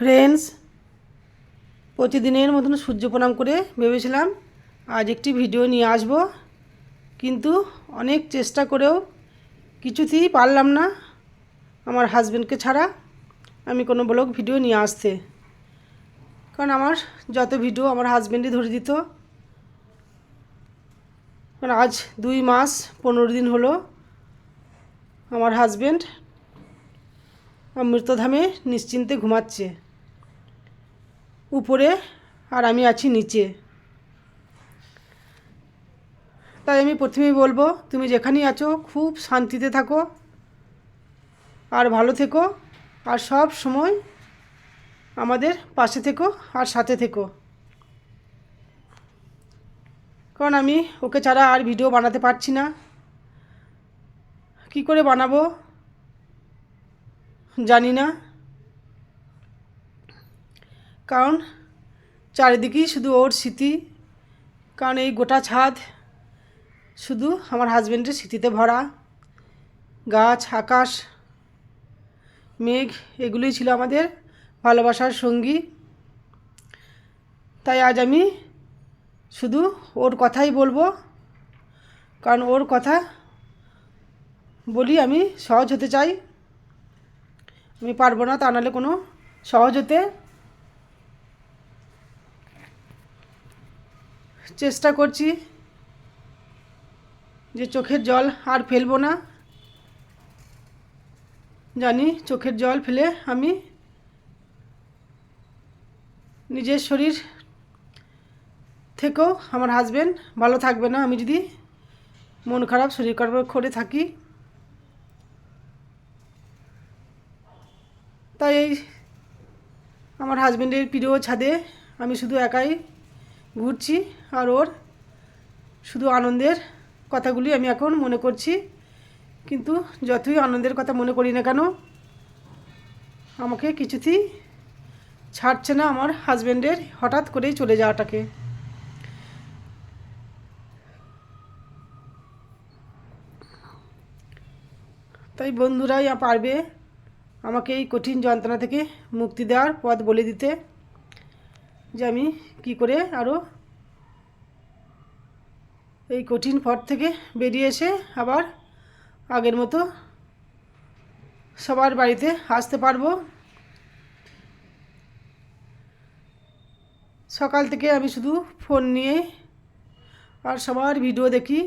Friends প্রতিদিনের মতন সূর্য প্রণাম করে ভেবেছিলাম আজ একটি ভিডিও নিয়ে আসব, কিন্তু অনেক চেষ্টা করেও কিছুতেই পারলাম না আমার হাজব্যান্ডকে ছাড়া আমি কোনো ব্লগ ভিডিও নিয়ে আসতে। কারণ আমার যত ভিডিও আমার হাজব্যান্ডই ধরে দিত। কারণ আজ দুই মাস পনেরো দিন হলো আমার হাজব্যান্ড অমৃতধামে নিশ্চিন্তে ঘুমাচ্ছে। উপরে আর আমি আছি নিচে। তাই আমি প্রথমেই বলব, তুমি যেখানেই আছো, খুব শান্তিতে থাকো, আর ভালো থেকো, আর সব সময় আমাদের পাশে থেকো, আর সাথে থেকো। কারণ আমি ওকে ছাড়া আর ভিডিও বানাতে পারছি না। কি করে বানাবো? জানি না। কারণ চারিদিকেই শুধু ওর স্মৃতি, কারণ এই গোটা ছাদ শুধু আমার হাজব্যান্ডের স্মৃতিতে ভরা। গাছ, আকাশ, মেঘ, এগুলোই ছিল আমাদের ভালোবাসার সঙ্গী। তাই আজ আমি শুধু ওর কথাই বলব, কারণ ওর কথা বলি আমি সহজ হতে চাই। আমি পারব না তা নাহলে কোনো সহজ হতে। চেষ্টা করছি যে চোখের জল আর ফেলব না। জানি চোখের জল ফেলে আমি নিজের শরীর থেকেও আমার হাজব্যান্ড ভালো থাকবে না। আমি যদি মন খারাপ, শরীর খারাপ করে থাকি, তাই এই আমার হাজব্যান্ডের প্রিয় ছাদে আমি শুধু একাই ঘুরছি আর ওর শুধু আনন্দের কথাগুলি আমি এখন মনে করছি। কিন্তু যতই আনন্দের কথা মনে করি না কেন, আমাকে কিছুতেই ছাড়ছে না আমার হাজব্যান্ডের হঠাৎ করেই চলে যাওয়াটাকে। তাই বন্ধুরাই পারবে আমাকে এই কঠিন যন্ত্রণা থেকে মুক্তি দেওয়ার পথ বলে দিতে। যে আমি কি করে আরও এই কঠিন পথ থেকে বেরিয়ে এসে আবার আগের মতো সবার বাড়িতে আসতে পারব। সকাল থেকে আমি শুধু ফোন নিয়ে আর সবার ভিডিও দেখি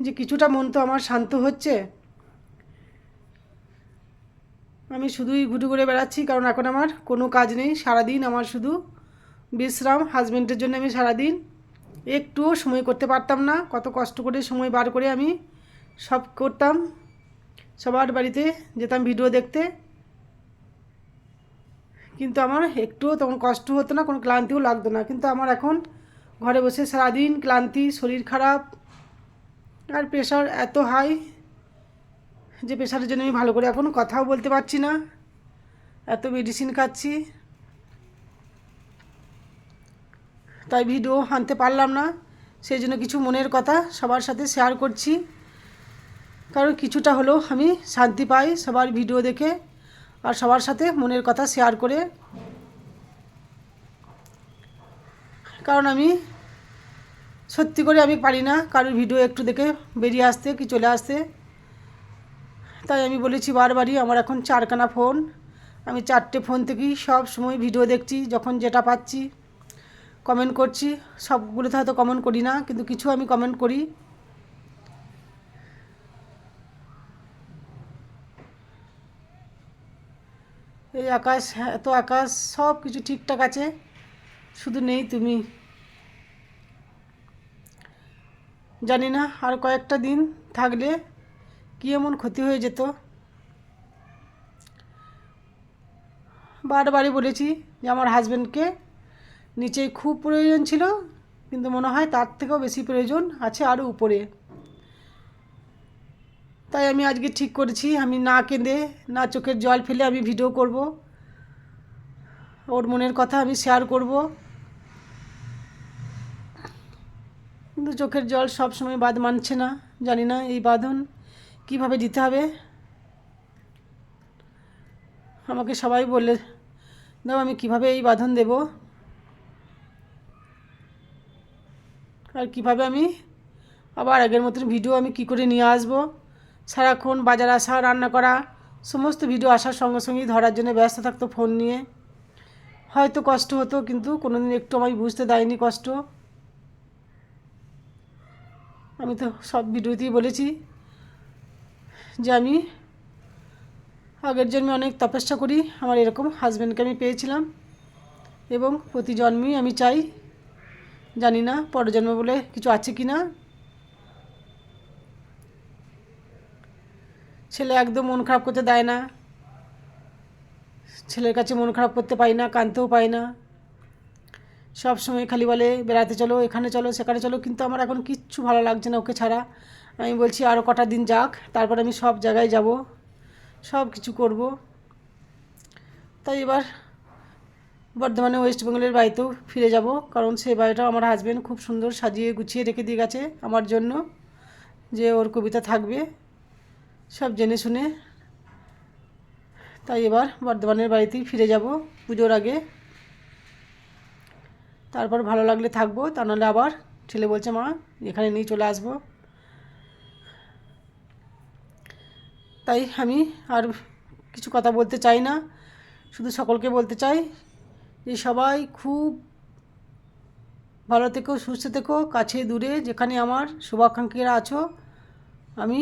যে কিছুটা মন তো আমার শান্ত হচ্ছে। আমি শুধুই ঘুটু করে বেড়াচ্ছি, কারণ এখন আমার কোনো কাজ নেই, সারাদিন আমার শুধু বিশ্রাম হাজব্যান্ডের জন্য আমি সারাদিন একটুও সময় করতে পারতাম না, কত কষ্ট করে সময় বার করে আমি সব করতাম, সবার বাড়িতে যেতাম ভিডিও দেখতে। কিন্তু আমার একটুও তখন কষ্ট হতো না, কোনো ক্লান্তিও লাগতো না, কিন্তু আমার এখন ঘরে বসে সারাদিন ক্লান্তি, শরীর খারাপ, আর প্রেশার এত হাই যে প্রেশারের জন্য আমি ভালো করে এখন কথাও বলতে পারছি না। এত মেডিসিন খাচ্ছি। তাই ভিডিও আনতে পারলাম না। সেই জন্য কিছু মনের কথা সবার সাথে শেয়ার করছি। কারণ কিছুটা হলেও আমি শান্তি পাই সবার ভিডিও দেখে আর সবার সাথে মনের কথা শেয়ার করে। কারণ আমি সত্যি করে আমি পারি না কারোর ভিডিও একটু দেখে বেরিয়ে আসতে কি চলে আসতে। তাই আমি বলেছি বারবারই আমার এখন চারখানা ফোন। আমি চারটে ফোন থেকেই সব সময় ভিডিও দেখছি, যখন যেটা পাচ্ছি কমেন্ট করছি। সবগুলোতে হয়তো কমেন্ট করি না, কিন্তু কিছু আমি কমেন্ট করি। এই আকাশ এত আকাশ, সব কিছু ঠিকঠাক আছে। শুধু নেই তুমি। জানি না আর কয়েকটা দিন থাকলে কী এমন ক্ষতি হয়ে যেত? বারবারই বলেছি যে আমার হাজব্যান্ডকে নিচে খুব প্রয়োজন ছিল, কিন্তু মনে হয় তার থেকেও বেশি প্রয়োজন আছে আরও উপরে। তাই আমি আজকে ঠিক করেছি, আমি না কেঁদে, না চোখের জল ফেলে আমি ভিডিও করব। ওর মনের কথা আমি শেয়ার করব। কিন্তু চোখের জল সবসময় বাদ মানছে না, জানি না এই বাঁধন কীভাবে দিতে হবে? আমাকে সবাই বলে দাও আমি কীভাবে এই বাঁধন দেব। আর কীভাবে আমি আবার আগের মতন ভিডিও আমি কি করে নিয়ে আসব? সারাক্ষণ বাজার আসা, রান্না করা, সমস্ত ভিডিও আসার সঙ্গে সঙ্গেই ধরার জন্য ব্যস্ত থাকতো ফোন নিয়ে। হয়তো কষ্ট হতো, কিন্তু কোনো দিন একটু আমায় বুঝতে দেয়নি কষ্ট। আমি তো সব ভিডিওতেই বলেছি। যে আমি আগের জন্মে অনেক তপস্যা করি, আমার এরকম হাজব্যান্ডকে আমি পেয়েছিলাম এবং প্রতি জন্মেই আমি চাই, জানি না পরের জন্ম বলে কিছু আছে কি না। ছেলে একদম মন খারাপ করতে দেয় না, ছেলের কাছে মন খারাপ করতে পাই না কানতেও পাই না। সব সময় খালি বলে, বেড়াতে চলো, এখানে চলো, সেখানে চলো, কিন্তু আমার এখন কিচ্ছু ভালো লাগছে না ওকে ছাড়া। আমি বলছি আরও কটা দিন যাক, তারপর আমি সব জায়গায় যাব, সব কিছু করব। তাই এবার বর্ধমানে ওয়েস্ট বেঙ্গলের বাড়িতেও ফিরে যাব, কারণ সেই বাড়িটাও আমার হাজব্যান্ড খুব সুন্দর সাজিয়ে গুছিয়ে রেখে দিয়ে গেছে আমার জন্য, যে ওর কবিতা থাকবে, সব জেনে শুনে। তাই এবার বর্ধমানের বাড়িতেই ফিরে যাব, পুজোর আগে। তারপর ভালো লাগলে থাকব, তা নাহলে আবার ছেলে বলছে, মা, এখানে নিয়ে চলে আসব। তাই আমি আর কিছু কথা বলতে চাই না, শুধু সকলকে বলতে চাই যে সবাই খুব ভালো থেকো, সুস্থ থেকো, কাছে দূরে, যেখানে আমার শুভাকাঙ্ক্ষীরা আছো, আমি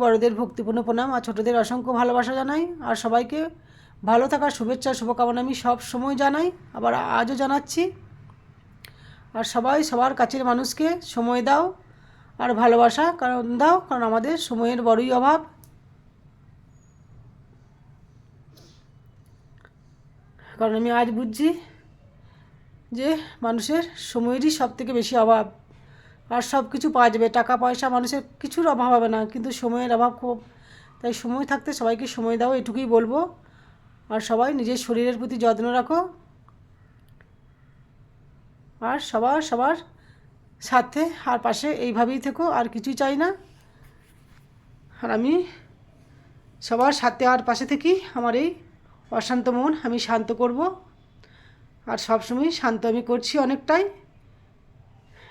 বড়দের ভক্তিপূর্ণ প্রণাম আর ছোটোদের অসংখ্য ভালোবাসা জানাই আর সবাইকে ভালো থাকার শুভেচ্ছা, শুভকামনা আমি সব সময় জানাই। আবার আজও জানাচ্ছি। আর সবাই, সবার কাছের মানুষকে সময় দাও আর ভালোবাসা কারণ দাও, কারণ আমাদের সময়ের বড়ই অভাব। কারণ আমি আজ বুঝছি যে মানুষের সময়েরই সব থেকে বেশি অভাব। আর সব কিছু পাওয়া যাবে। টাকা, পয়সা মানুষের কিছুর অভাব হবে না, কিন্তু সময়ের অভাব খুব তাই সময় থাকতে সবাইকে সময় দাও, এটুকুই বলব। আর সবাই নিজের শরীরের প্রতি যত্ন রাখো। আর সবার সবার সাথে আর পাশে এইভাবেই থেকো, আর কিছুই চাই না। আর আমি সবার সাথে আর পাশে থেকেই আমার এই অশান্ত মন আমি শান্ত করব। আর সবসময় শান্ত আমি করছি অনেকটাই।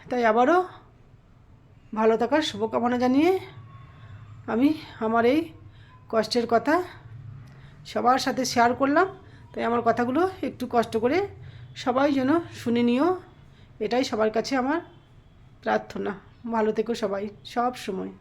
তাই আবারও ভালো থাকার শুভকামনা জানিয়ে আমি আমার এই কষ্টের কথা সবার সাথে শেয়ার করলাম। তাই আমার কথাগুলো একটু কষ্ট করে সবাই যেন শুনে নিও। এটাই সবার কাছে আমার প্রার্থনা। ভালো থেকো সবাই, সব সময়।